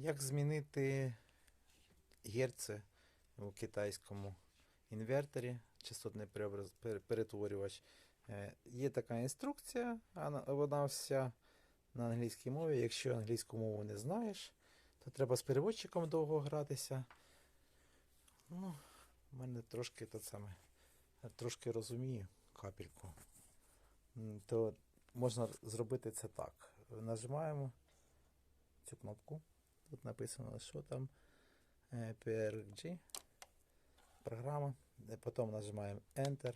Як змінити герци у китайському інверторі, частотний перетворювач? Е, Є така інструкція, вона вся на англійській мові. Якщо англійську мову не знаєш, то треба з переводчиком довго гратися. Ну, в мене трошки то саме. Трошки розумію капельку. То можна зробити це так. Нажимаємо цю кнопку. Тут написано, що там е, PRG. Програма. Потім нажимаємо Enter.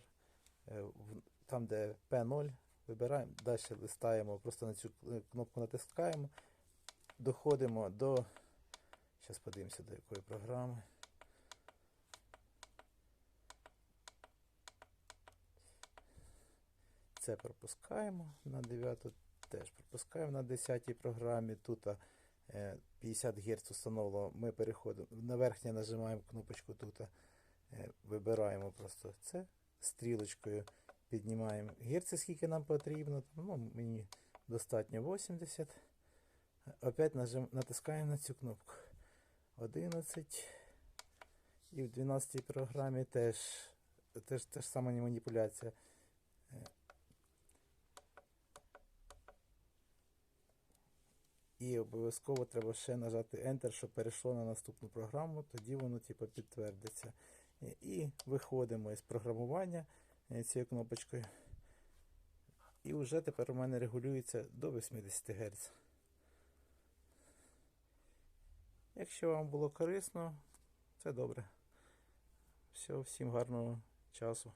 Е, Там, де P0, вибираємо, далі листаємо, просто на цю е, кнопку натискаємо. Доходимо до. Зараз подивимося, до якої програми. Це пропускаємо на 9, теж пропускаємо на 10 програмі. Тут 50 Гц установлено. Ми переходимо на верхнє нажимаємо кнопочку тут. е, Вибираємо просто це стрілочкою. Піднімаємо герці, скільки нам потрібно. Ну, мені достатньо 80. Опять нажим, натискаємо на цю кнопку. 11. І в 12 програмі теж, теж, теж сама маніпуляція. І обов'язково треба ще нажати Enter, щоб перейшло на наступну програму, тоді воно типу, підтвердиться. І, виходимо із програмування е, цією кнопочкою. І вже тепер у мене регулюється до 80 Гц. Якщо вам було корисно, це добре. Все, всім гарного часу.